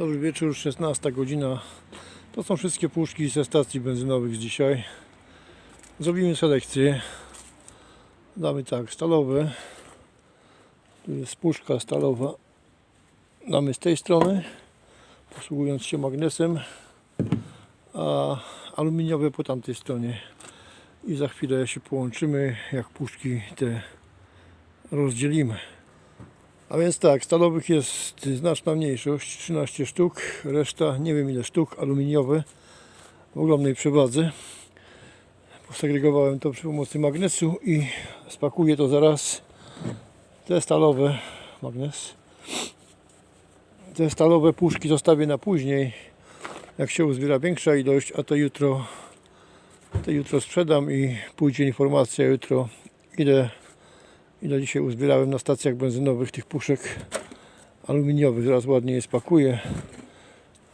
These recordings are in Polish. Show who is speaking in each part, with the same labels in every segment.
Speaker 1: Dobry wieczór, 16 godzina. To są wszystkie puszki ze stacji benzynowych z dzisiaj. Zrobimy selekcję. Damy tak, stalowe. Tu jest puszka stalowa. Damy z tej strony, posługując się magnesem, a aluminiowe po tamtej stronie. I za chwilę się połączymy, jak puszki te rozdzielimy. A więc tak, stalowych jest znaczna mniejszość, 13 sztuk, reszta nie wiem ile sztuk, aluminiowe w ogromnej przewadze. Posegregowałem to przy pomocy magnesu i spakuję to zaraz. Te stalowe, magnes, te stalowe puszki zostawię na później, jak się uzbiera większa ilość, a to jutro, to jutro sprzedam i pójdzie informacja jutro ile ile dzisiaj uzbierałem na stacjach benzynowych tych puszek aluminiowych. Zaraz ładnie je spakuję.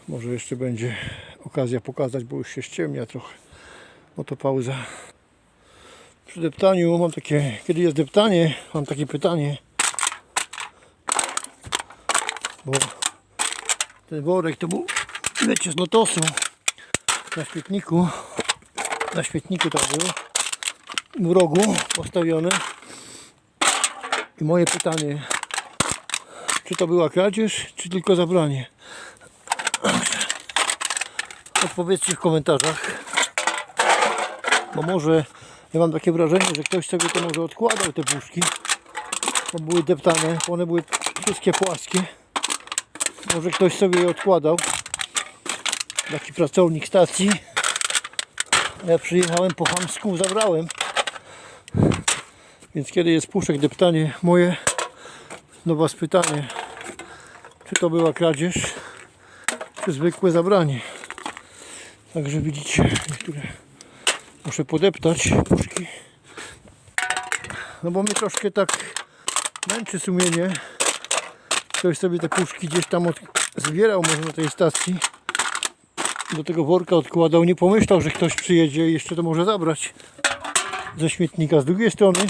Speaker 1: Może jeszcze będzie okazja pokazać, bo już się ściemnia trochę. No to pauza. Przy deptaniu mam takie, kiedy jest deptanie, mam takie pytanie. Bo ten worek to był, wiecie, z lotosu na świetniku. Na świetniku tam był. W rogu postawiony. I moje pytanie, czy to była kradzież, czy tylko zabranie? Odpowiedzcie w komentarzach. Bo może, ja mam takie wrażenie, że ktoś sobie to może odkładał te puszki. Bo były deptane, one były wszystkie płaskie. Może ktoś sobie je odkładał. Taki pracownik stacji. Ja przyjechałem po chamsku, zabrałem. Więc kiedy jest puszek deptanie moje, do Was pytanie, czy to była kradzież, czy zwykłe zabranie. Także widzicie, niektóre muszę podeptać puszki. No bo mnie troszkę tak męczy sumienie. Ktoś sobie te puszki gdzieś tam od... zbierał może na tej stacji. Do tego worka odkładał. Nie pomyślał, że ktoś przyjedzie i jeszcze to może zabrać ze śmietnika. Z drugiej strony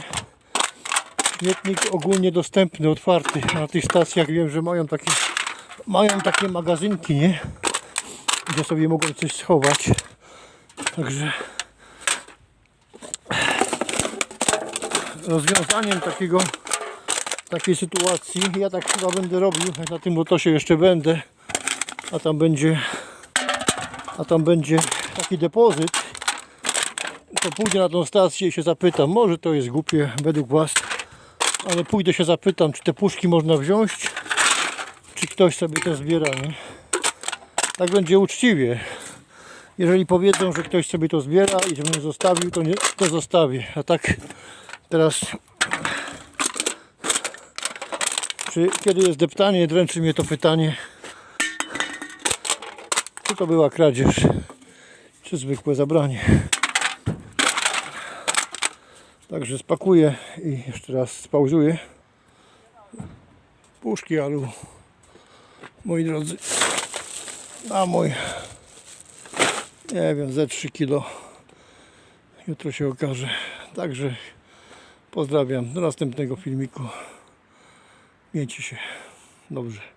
Speaker 1: śmietnik ogólnie dostępny, otwarty. Na tych stacjach wiem, że mają takie, mają takie magazynki, nie? Gdzie sobie mogą coś schować. Także rozwiązaniem takiego takiej sytuacji, ja tak chyba będę robił, na tym motosie jeszcze będę, a tam będzie a tam będzie taki depozyt, to pójdę na tą stację i się zapytam, może to jest głupie według Was, ale pójdę się zapytam, czy te puszki można wziąć, czy ktoś sobie to zbiera, nie? Tak będzie uczciwie. Jeżeli powiedzą, że ktoś sobie to zbiera i żebym zostawił, to, nie, to zostawię. A tak teraz, czy kiedy jest deptanie, dręczy mnie to pytanie, czy to była kradzież, czy zwykłe zabranie. Także spakuję i jeszcze raz spauzuję. Puszki alu, moi drodzy, na mój, nie wiem, ze 3 kilo. Jutro się okaże. Także pozdrawiam. Do następnego filmiku. Miejcie się dobrze.